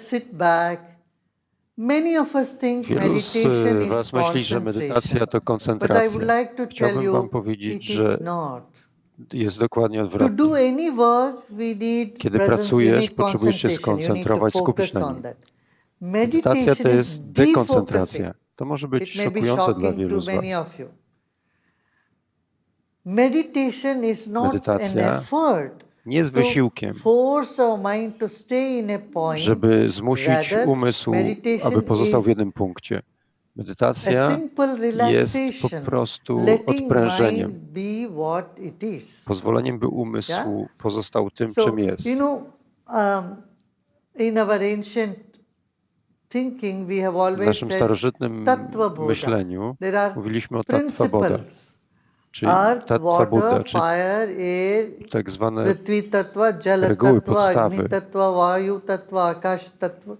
sit back. Many of us think Wielu meditation z is Was myśli, że medytacja to concentration. But I would koncentracja. like to tell Chciałbym Wam you, powiedzieć, że jest dokładnie To odwrotnie. Kiedy pracujesz, potrzebujesz się skoncentrować, skupić na nim. Medytacja to jest dekoncentracja. To może być szokujące dla wielu z Was. Medytacja Nie z wysiłkiem, żeby zmusić umysł, aby pozostał w jednym punkcie. Medytacja jest po prostu odprężeniem, pozwoleniem, by umysł pozostał tym, czym jest. um, W naszym starożytnym myśleniu mówiliśmy o Tattva principles. Czyli Tattva Buddha, water, czyli fire, air, tak zwane Tattva, reguły, Tattva, podstawy. Tattva, Tattva, Tattva.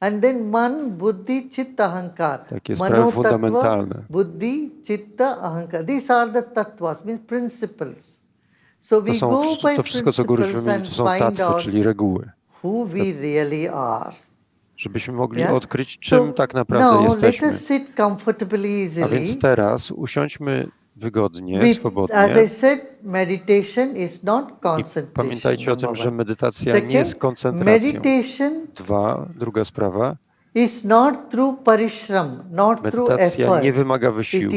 And then Man, Buddhi, Chitta, Ahankar. Takie Mano sprawy Tattva, fundamentalne. Buddhi, Chitta, Ahankar. These are the tattvas, means principles. So we To, są, go by to wszystko, co Guru wymienił, to są out czyli reguły, who we really are. żebyśmy mogli Yeah? odkryć, czym So tak naprawdę let jesteśmy. us sit comfortably, A easily. więc teraz usiądźmy wygodnie, swobodnie. I said, meditation is not I concentration. pamiętajcie o tym, że medytacja nie jest koncentracją. meditation Dwa, druga sprawa, is not through parishram, not through medytacja nie wymaga wysiłku.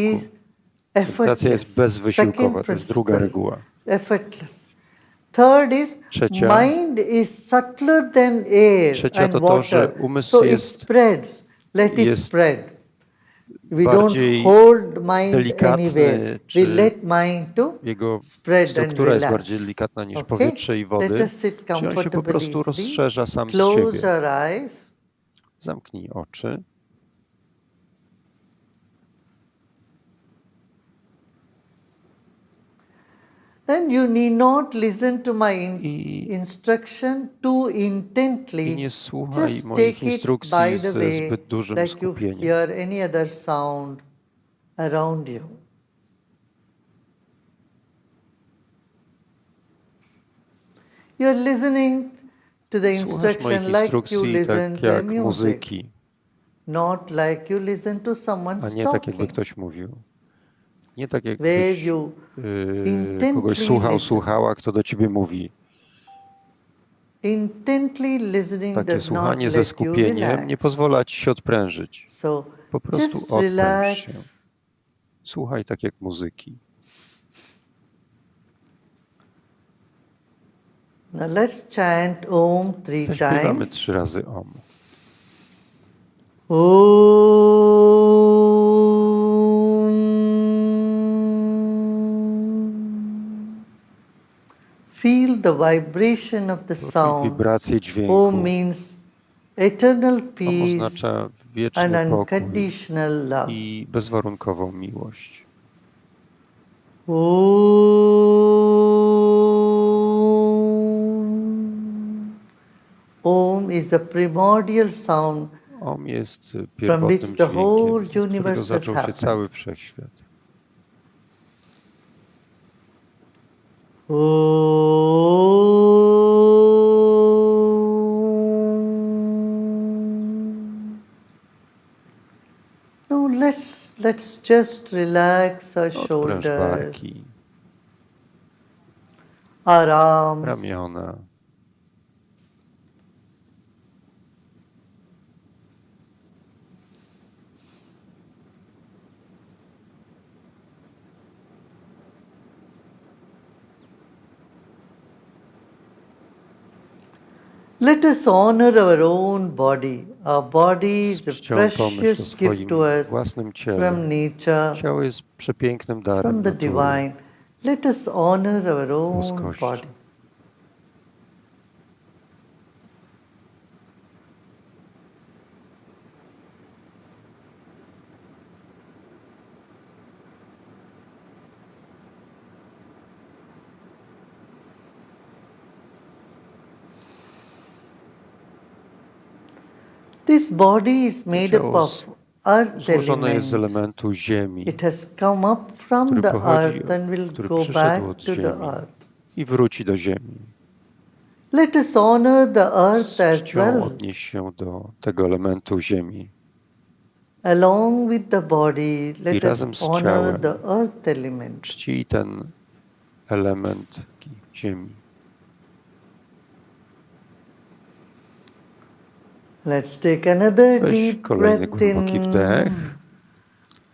Medytacja jest bezwysiłkowa, to jest druga reguła. Effortless. Third is Trzecia. mind is subtler than air Trzecia to to, że umysł So it jest- spreads. Let it jest spread. We bardziej don't hold mind delikatny, anywhere. czy We let mind to Jego spread and struktura jest relax. bardziej delikatna niż Okay? powietrze i Let wody. us sit Czyli on się po comfortably prostu rozszerza sam z Close siebie. our eyes. Zamknij oczy. And you need not listen to my in- instruction too intently. I nie słuchaj Just moich instrukcji by the ze way, zbyt dużym like you skupieniem. hear any other sound around you. You're listening to the instruction like you instrukcji listen tak to music, muzyki, not like you listen to someone a nie tak jakby talking. ktoś mówił. Nie tak jakbyś you yy, kogoś słuchał, słuchała, kto do ciebie mówi. Takie słuchanie ze skupieniem nie pozwala ci się odprężyć. Po prostu odpręż się. Słuchaj tak jak muzyki. Now let's chant Om three Zaśpiewamy times. trzy razy Om. Om. The vibration of the sound. dźwięku. Om means eternal peace oznacza and wieczny unconditional love. i bezwarunkową miłość. Om. Om is the primordial sound Om jest From which the whole dźwiękiem, od którego universe has zaczął się happened. cały wszechświat. Now let's let's just relax our shoulders, barki, our arms, ramiona. Let us honor our own body. Our body is a Z czcią pomyśl o precious gift to us from nature, Ciało jest przepięknym darem from the natury. divine. Let us honor our own body. This body is made up of earth Złożone jest z element. elementu ziemi It has come up from który the pochodzi, earth and will który go przyszedł back od to the ziemi earth. i wróci do ziemi. Let us honor the earth Z as czcią well, odnieś się do tego elementu ziemi. along with the body. Let us razem z honor ciałem. the earth element. Czci ten element ziemi. Let's take another Weź deep kolejny breath głęboki in wdech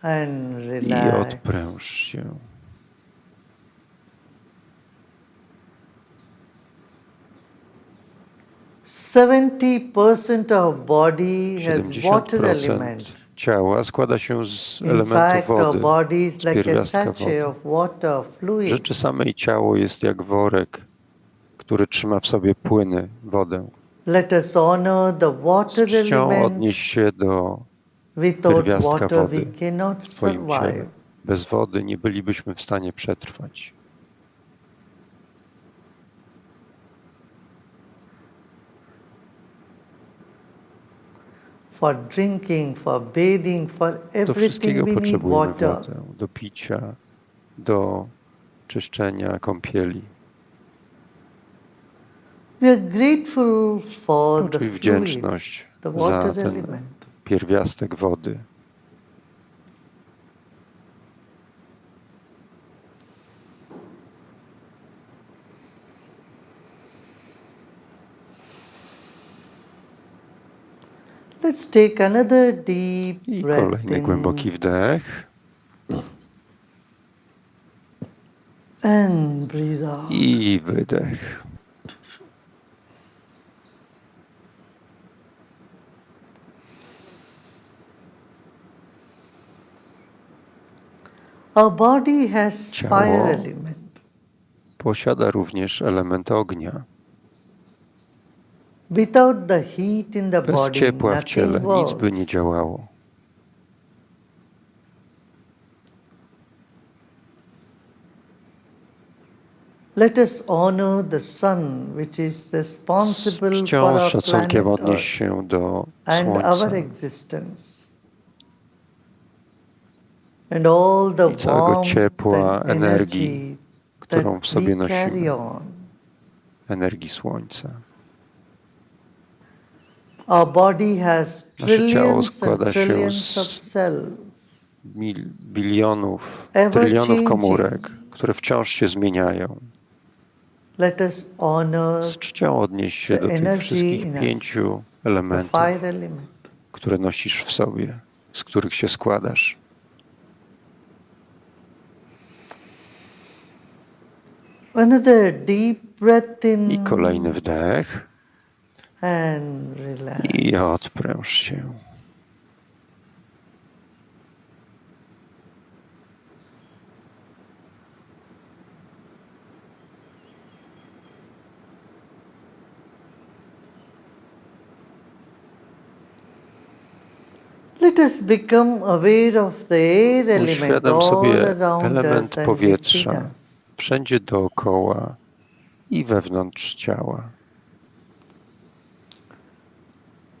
and i relax. odpręż się. Seventy percent of body has water 70% element. ciała składa się z our wody. pierwiastka sachet wody. Rzeczy samej ciało jest jak worek, który trzyma w sobie płyny, wodę. Let us honor the Z water czcią element. odnieś się do pierwiastka wody cannot w ciele. Bez wody nie bylibyśmy w stanie przetrwać. For drinking, for bathing, for Do everything wszystkiego we need potrzebujemy water. wodę. Do picia, do czyszczenia kąpieli. We are grateful for the Czuj fluids, wdzięczność za ten pierwiastek wody. Let's take another deep I kolejny głęboki wdech and breathe out. i wydech. Our body has Ciało. fire element. Posiada również element ognia. Without the heat in the Bez body, ciepła w nothing ciele nic by nie działało. Let us honor the sun, which is responsible for czcią, our szacunkiem planet Earth się do and our Słońca existence. And all the I całego ciepła, energii, którą w sobie nosimy. energii Słońca. Our body has Nasze ciało składa się z bilionów, trylionów komórek, które wciąż się zmieniają. Let us honor Z czcią odnieś się do tych wszystkich pięciu elementów, które nosisz w sobie, z których się składasz. Another deep breath in I kolejny wdech and relax. i odpręż się. Let us become aware of the air element sobie element powietrza. Wszędzie dookoła i wewnątrz ciała.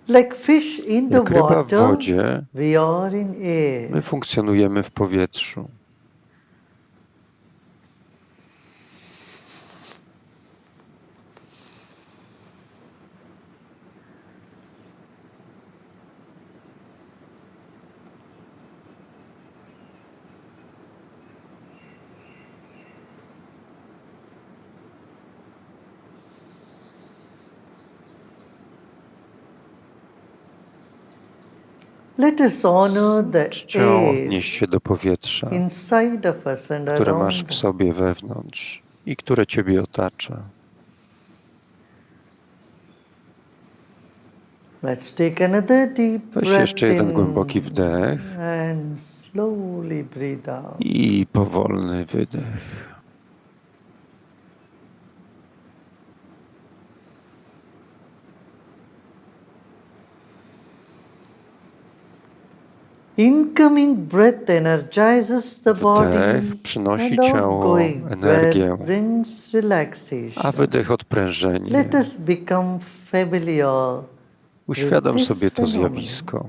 Like fish in the Jak ryba w water, wodzie, we are in air. my funkcjonujemy w powietrzu. Czcią air odnieś się do powietrza, inside of us and które masz w sobie wewnątrz i które ciebie otacza. Let's take another deep Weź jeszcze jeden głęboki wdech and slowly breathe out. i powolny wydech. Incoming breath energizes the body Wdech przynosi ciało energię, brings a relaxation. wydech odprężenie. Let us become familiar Uświadom sobie to phenomenon. zjawisko.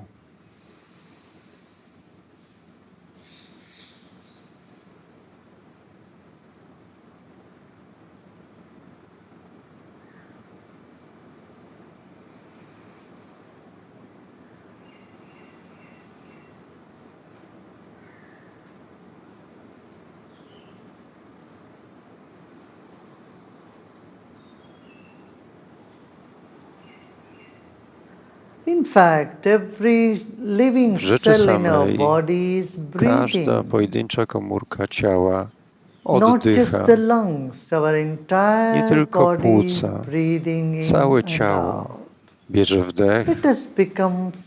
W rzeczy cell in our samej body is Każda pojedyncza komórka ciała Not just oddycha. the lungs, our entire Nie tylko płuca, całe ciało bierze wdech.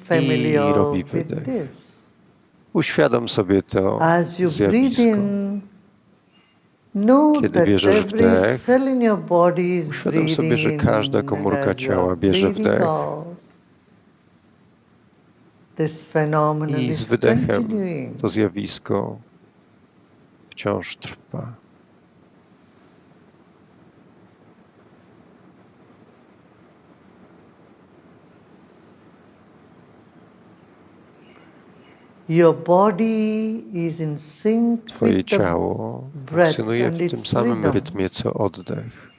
Familiar robi wydech. Uświadom sobie to zjawisko. Kiedy bierzesz wdech, uświadom sobie, że każda komórka ciała bierze wdech. Out, This phenomenon I z wydechem continuing. to zjawisko wciąż trwa. Your body is in sync Twoje ciało funkcjonuje w tym samym rytmie co oddech.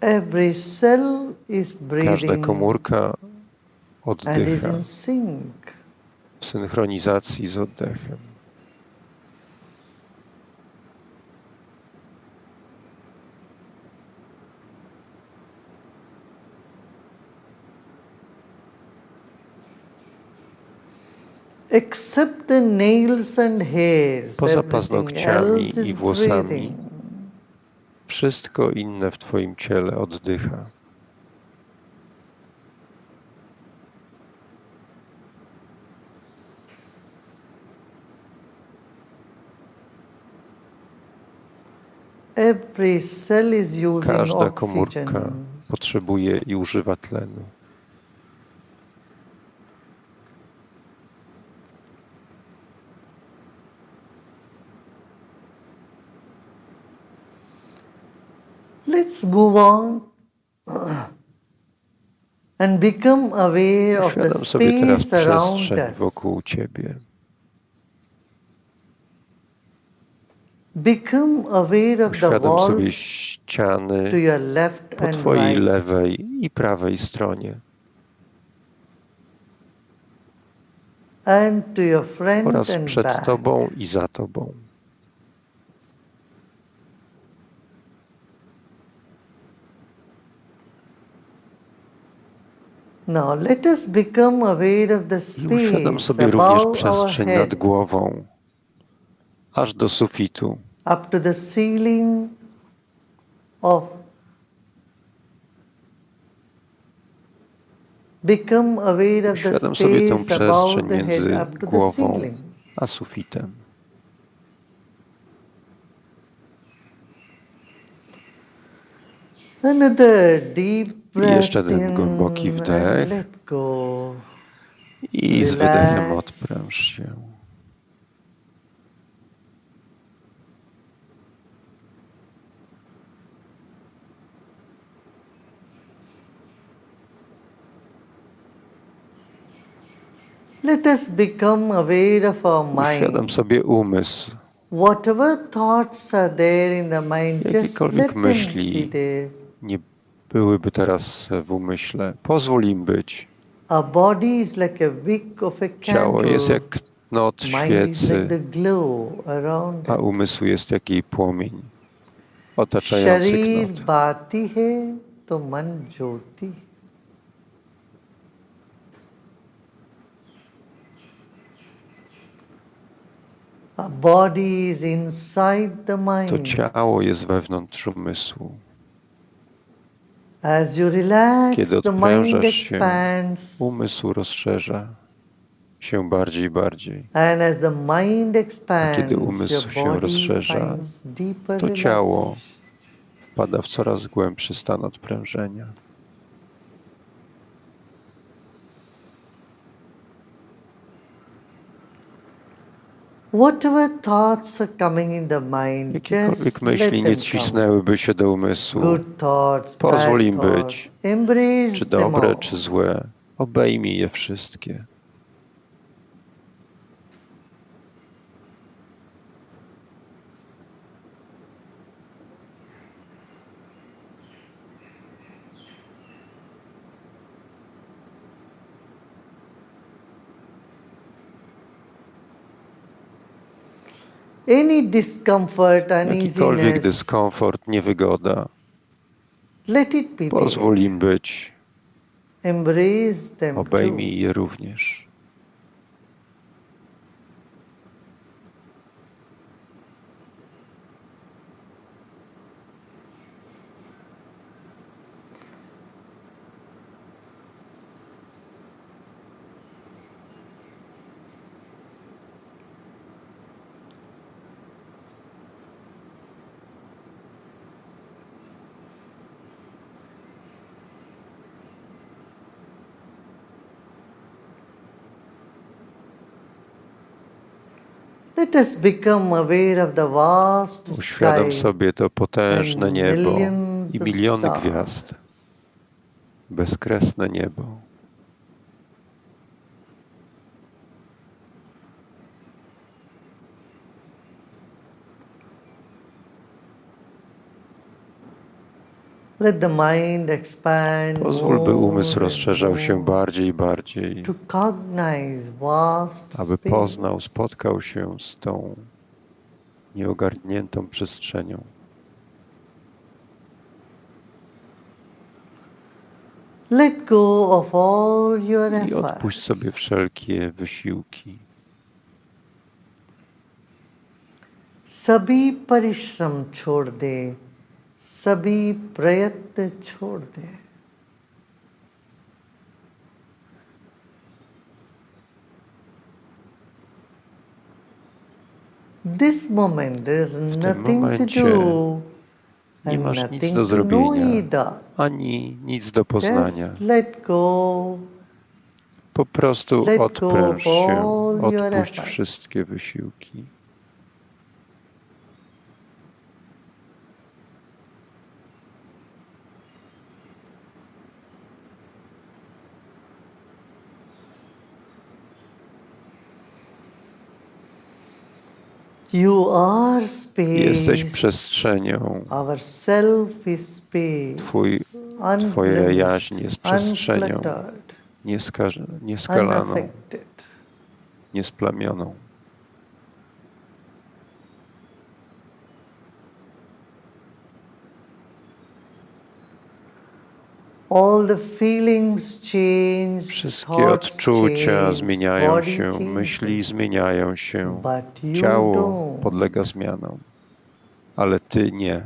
Every cell is Każda breathing komórka and is oddycha in sync. w synchronizacji z oddechem. Except the nails and hairs, Poza paznokciami i włosami breathing. Wszystko inne w Twoim ciele oddycha. Każda komórka potrzebuje i używa tlenu. Let's move on and become aware of the space around us. wokół Ciebie. Become aware of the sobie walls to ściany your left po and Twojej right. lewej i prawej stronie and to your front oraz and przed back. Tobą i za Tobą. Now let us become aware of the I uświadom space sobie również przestrzeń nad głową, aż do sufitu, up to the ceiling of become aware of the Uświadom sobie space above przestrzeń the head między up to the głową ceiling. a sufitem. Another deep breath jeszcze jeden in głęboki and wdech. let go. I z wydechem odpręż się. Let us become aware of our mind. sobie umysł. Whatever thoughts are there in the mind, just let them be there. nie byłyby teraz w umyśle. Pozwól im być. Ciało jest jak knot świecy, a umysł jest jak jej płomień otaczający knot. to man To ciało jest wewnątrz umysłu. Kiedy odprężasz się. Umysł rozszerza się bardziej i bardziej. Expands, kiedy umysł się rozszerza, to ciało. Wpada w coraz głębszy stan odprężenia. Whatever thoughts are coming in the mind, Jakiekolwiek myśli nie cisnęłyby się do umysłu, Good thoughts, Pozwól bad im być. czy dobre, czy złe, obejmij je wszystkie. Any discomfort, Jakikolwiek dyskomfort, niewygoda, Let it be. Pozwól im być, Embrace them too. obejmij je również. Let us become aware of the vast Uświadom sky sobie to potężne niebo i miliony gwiazd. Bezkresne niebo. Let the mind expand Pozwól, by umysł rozszerzał się bardziej i bardziej, aby poznał, spotkał się z tą nieogarniętą przestrzenią. Let go of all your efforts. I odpuść sobie wszelkie wysiłki. Sabi parishram chhod. सभी प्रयत्न छोड़ दे This moment there is tym nothing to momencie do nie and masz nic nothing do to know zrobienia. either. Ani nic do poznania. Just let go Po prostu Let go odpręż of się, all your odpuść efforts. wszystkie wysiłki. Jesteś przestrzenią. Our self is space. Twój- Twoja jaźń jest przestrzenią. nieskalaną, unaffected. niesplamioną. All the feelings change, Wszystkie odczucia zmieniają się, myśli zmieniają się, ciało podlega zmianom, ale ty nie.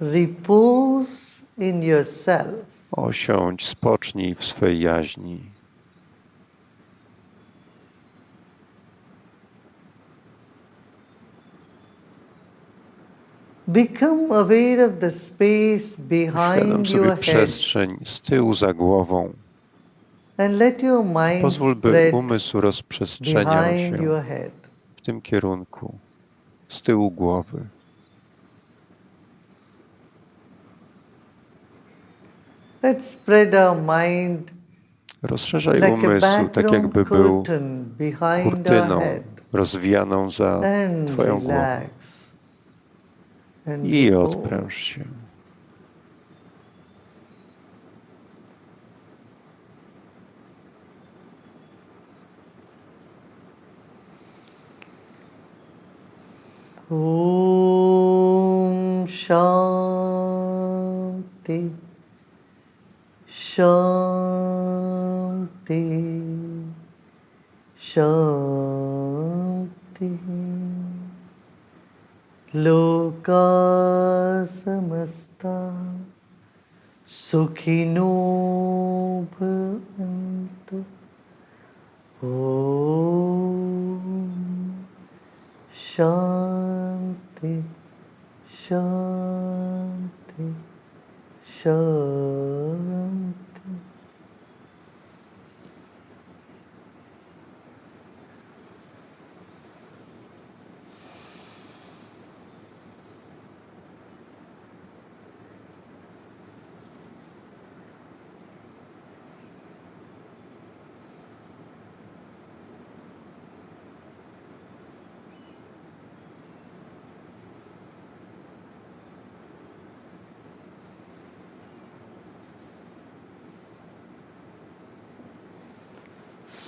Repose in yourself. Osiądź, spocznij w swej jaźni. Become aware of the space Uświadom behind sobie your head przestrzeń z tyłu za głową. and let your mind Pozwól, by umysł rozprzestrzeniał się your head. w tym kierunku, z tyłu głowy. Let's spread our mind Rozszerzaj like a umysł, tak jakby był kurtyną rozwijaną za Twoją głową. I odpręż się. Om Shanti Shanti Shanti Loka Samasta Sukhino Bhavantu Om Shanti, Shanti,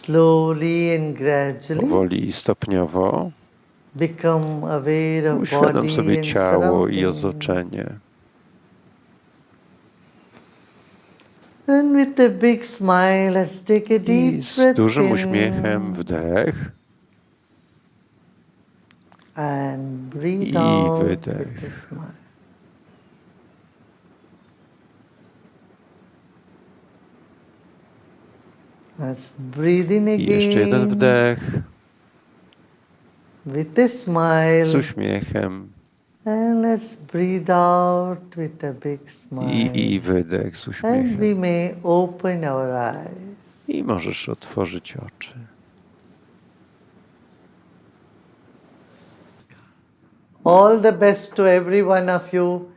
slowly and gradually Powoli i stopniowo become aware of uświadom body sobie and ciało i surroundings. otoczenie. And with a big smile, let's take a deep I z breath dużym in uśmiechem wdech and breathe i out wydech. with a smile. Let's breathe in i jeszcze jeden wdech with a smile. z uśmiechem And let's breathe out with a big smile. i, i wydech z and we uśmiechem. may open our eyes. I możesz otworzyć oczy. All the best to every one of you